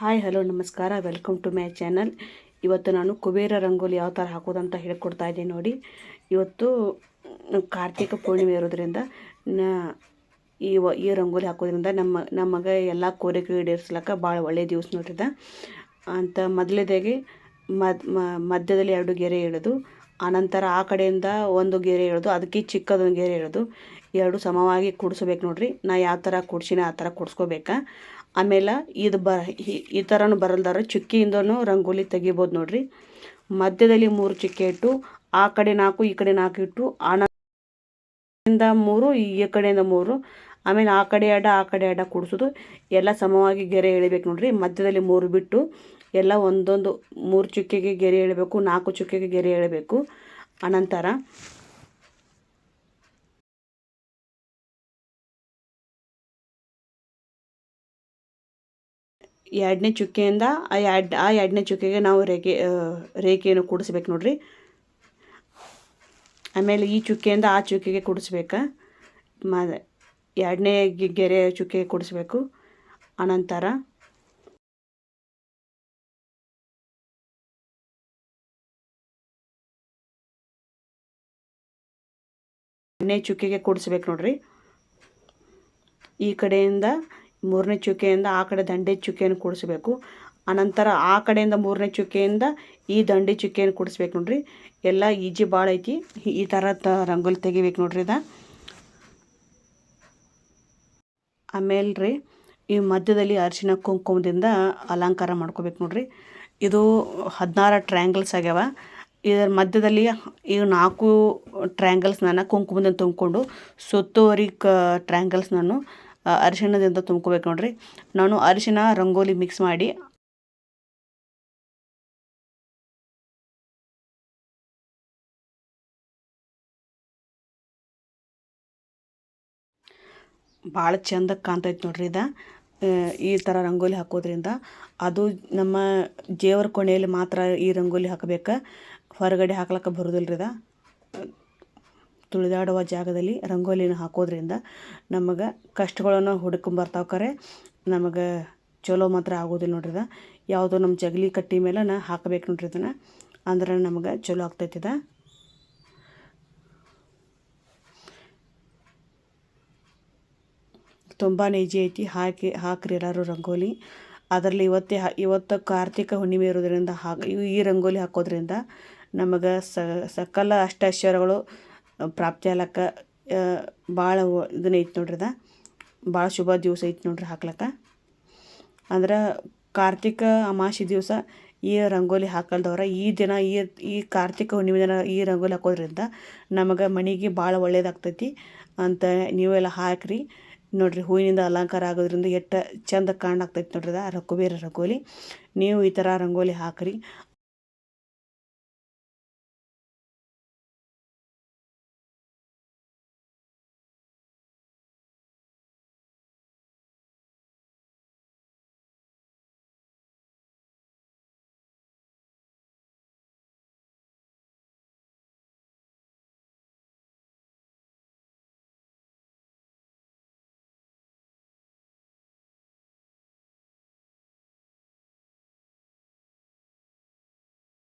Hi, hello, ನಮಸ್ಕಾರ. Welcome to my channel. ಇವತ್ತು ನಾನು ಕುಬೇರ ರಂಗೋಲಿ ಯಾವ ಥರ ಹಾಕೋದಂತ ಹೇಳ್ಕೊಡ್ತಾ ಇದ್ದೀನಿ ನೋಡಿ. ಇವತ್ತು ಕಾರ್ತಿಕ ಪೂರ್ಣಿಮೆ ಇರೋದ್ರಿಂದ ಈ ಈ ರಂಗೋಲಿ ಹಾಕೋದ್ರಿಂದ ನಮ್ಮ ನಮಗೆ ಎಲ್ಲ ಕೋರಿಕೆ ಈಡೇರಿಸ್ಲಕ್ಕ ಭಾಳ ಒಳ್ಳೆಯ ದಿವಸ ನೋಡ್ರಿದ. ಅಂತ ಮೊದಲೇದಾಗಿ ಮದ್ ಮಧ್ಯದಲ್ಲಿ ಎರಡು ಗೆರೆ ಇಡೋದು ಆನಂತರ ಆ ಕಡೆಯಿಂದ ಒಂದು ಗೆರೆ ಎಳೆದು ಅದಕ್ಕೆ ಚಿಕ್ಕದೊಂದು ಗೆರೆ ಎಳೆದು ಎರಡು ಸಮವಾಗಿ ಕೂಡಿಸ್ಬೇಕು ನೋಡ್ರಿ. ನಾ ಯಾವ ಥರ ಕೂಡ್ಸಿನ, ಆ ಥರ ಕೂಡ್ಸ್ಕೋಬೇಕಾ. ಆಮೇಲೆ ಇದು ಬ ಈ ಥರನೂ ಬರಲ್ದಾರ. ಚುಕ್ಕಿಯಿಂದನೂ ರಂಗೋಲಿ ತೆಗಿಬೋದು ನೋಡ್ರಿ. ಮಧ್ಯದಲ್ಲಿ ಮೂರು ಚುಕ್ಕೆ ಇಟ್ಟು, ಆ ಕಡೆ ನಾಲ್ಕು, ಈ ಕಡೆ ನಾಲ್ಕು ಇಟ್ಟು, ಆನಂದ ಮೂರು, ಈ ಕಡೆಯಿಂದ ಮೂರು ಆಮೇಲೆ ಆ ಕಡೆ ಅಡ್ಡ, ಆ ಕಡೆ ಅಡ್ಡ ಕೂಡಿಸೋದು. ಎಲ್ಲ ಸಮವಾಗಿ ಗೆರೆ ಎಳಿಬೇಕು ನೋಡ್ರಿ. ಮಧ್ಯದಲ್ಲಿ ಮೂರು ಬಿಟ್ಟು ಎಲ್ಲ ಒಂದೊಂದು ಮೂರು ಚುಕ್ಕೆಗೆ ಗೆರೆ ಎಳಬೇಕು, ನಾಲ್ಕು ಚುಕ್ಕೆಗೆ ಗೆರೆ ಎಳಬೇಕು. ಅನಂತರ ಎರಡನೇ ಚುಕ್ಕೆಯಿಂದ, ಆ ಎರಡು, ಆ ಎರಡನೇ ಚುಕ್ಕೆಗೆ ನಾವು ರೇಖೆ ರೇಖೆಯನ್ನು ಕೂಡಿಸ್ಬೇಕು ನೋಡ್ರಿ. ಆಮೇಲೆ ಈ ಚುಕ್ಕೆಯಿಂದ ಆ ಚುಕ್ಕೆಗೆ ಕೂಡಿಸ್ಬೇಕು. ಎರಡನೇ ಗೆರೆ ಚುಕ್ಕೆ ಕೂಡಿಸ್ಬೇಕು. ಅನಂತರ ಎರಡನೇ ಚುಕ್ಕೆಗೆ ಕೂಡಿಸ್ಬೇಕು ನೋಡ್ರಿ. ಈ ಕಡೆಯಿಂದ ಮೂರನೇ ಚುಕ್ಕೆಯಿಂದ ಆ ಕಡೆ ದಂಡೆ ಚುಕ್ಕೆಯನ್ನು ಕೂಡಿಸ್ಬೇಕು. ಅನಂತರ ಆ ಕಡೆಯಿಂದ ಮೂರನೇ ಚುಕ್ಕೆಯಿಂದ ಈ ದಂಡೆ ಚುಕ್ಕೆಯನ್ನು ಕೂಡಿಸ್ಬೇಕು ನೋಡ್ರಿ. ಎಲ್ಲ ಈಜಿ ಭಾಳ ಐತಿ. ಈ ಥರ ತ, ರಂಗೋಲಿ ತೆಗಿಬೇಕು ನೋಡ್ರಿ ಇದ. ಆಮೇಲೆ ರೀ, ಈ ಮಧ್ಯದಲ್ಲಿ ಅರಿಶಿನ ಕುಂಕುಮದಿಂದ ಅಲಂಕಾರ ಮಾಡ್ಕೋಬೇಕು ನೋಡ್ರಿ. ಇದು ಹದಿನಾರು ಟ್ರ್ಯಾಂಗಲ್ಸ್ ಆಗ್ಯಾವ. ಇದರ ಮಧ್ಯದಲ್ಲಿ ಈ ನಾಲ್ಕು ಟ್ರ್ಯಾಂಗಲ್ಸ್ನ ಕುಂಕುಮದಿಂದ ತುಂಬಿಕೊಂಡು ಸುತ್ತುವರಿ ಕ ಟ್ರ್ಯಾಂಗಲ್ಸ್ ನಾನು ಅರಿಶಿಣದಿಂದ ತುಂಬ್ಕೋಬೇಕು ನೋಡ್ರಿ. ನಾನು ಅರಿಶಿನ ರಂಗೋಲಿ ಮಿಕ್ಸ್ ಮಾಡಿ ಭಾಳ ಚಂದ ಕಾಣ್ತೈತೆ ನೋಡ್ರಿ ಇದು. ಈ ಥರ ರಂಗೋಲಿ ಹಾಕೋದ್ರಿಂದ ಅದು ನಮ್ಮ ಜೇವರ ಕೊನೆಯಲ್ಲಿ ಮಾತ್ರ ಈ ರಂಗೋಲಿ ಹಾಕಬೇಕು. ಹೊರಗಡೆ ಹಾಕ್ಲಕ್ಕೆ ಬರೋದಿಲ್ಲ ರೀ ಇದ. ತುಳಿದಾಡುವ ಜಾಗದಲ್ಲಿ ರಂಗೋಲಿನ ಹಾಕೋದ್ರಿಂದ ನಮಗೆ ಕಷ್ಟಗಳನ್ನು ಹುಡ್ಕೊಂಬರ್ತಾವೆ ಕರೆ. ನಮಗೆ ಚಲೋ ಮಾತ್ರ ಆಗೋದಿಲ್ಲ ನೋಡ್ರಿ ಇದು. ಯಾವುದೋ ನಮ್ಮ ಜಗಲಿ ಕಟ್ಟಿ ಮೇಲೆ ನಾ ಹಾಕಬೇಕು ನೋಡ್ರಿ ಇದನ್ನು. ಅಂದ್ರೆ ನಮಗೆ ಚಲೋ ಆಗ್ತೈತಿದ ತುಂಬಾ ಈಜಿ ಐತಿ. ಹಾಕಿ, ಹಾಕ್ರಿ ಎಲ್ಲರೂ ರಂಗೋಲಿ. ಅದರಲ್ಲಿ ಇವತ್ತೇ ಇವತ್ತು ಕಾರ್ತಿಕ ಹುಣ್ಣಿಮೆ ಇರೋದ್ರಿಂದ ಹಾಕಿ ಈ ರಂಗೋಲಿ ಹಾಕೋದ್ರಿಂದ ನಮಗೆ ಸಕಲ ಅಷ್ಟಾಶ್ವರಗಳು ಪ್ರಾಪ್ತಿ ಆಗ್ಲಕ್ಕ ಭಾಳ ಇದನ್ನ ಐತಿ ನೋಡ್ರಿ ಅದ. ಭಾಳ ಶುಭ ದಿವಸ ಐತಿ ನೋಡ್ರಿ ಹಾಕ್ಲಕ್ಕ. ಅಂದ್ರೆ ಕಾರ್ತಿಕ ಅಮಾವಾಸ್ಯೆ ದಿವಸ ಈ ರಂಗೋಲಿ ಹಾಕಲ್ದವ್ರ ಈ ದಿನ, ಈ ಈ ಕಾರ್ತಿಕ ಹುಣ್ಣಿಮೆ ದಿನ ಈ ರಂಗೋಲಿ ಹಾಕೋದ್ರಿಂದ ನಮಗೆ ಮನೆಗೆ ಭಾಳ ಒಳ್ಳೇದಾಗ್ತೈತಿ. ಅಂತ ನೀವೆಲ್ಲ ಹಾಕಿರಿ. ನೋಡಿರಿ, ಹೂವಿನಿಂದ ಅಲಂಕಾರ ಆಗೋದ್ರಿಂದ ಎಷ್ಟು ಚಂದ ಕಾಣಾಕ್ತೈತಿ ನೋಡ್ರಿ, ಅದ ಬೇರೆ ರಂಗೋಲಿ ನೀವು ಈ ಥರ ರಂಗೋಲಿ ಹಾಕಿರಿ.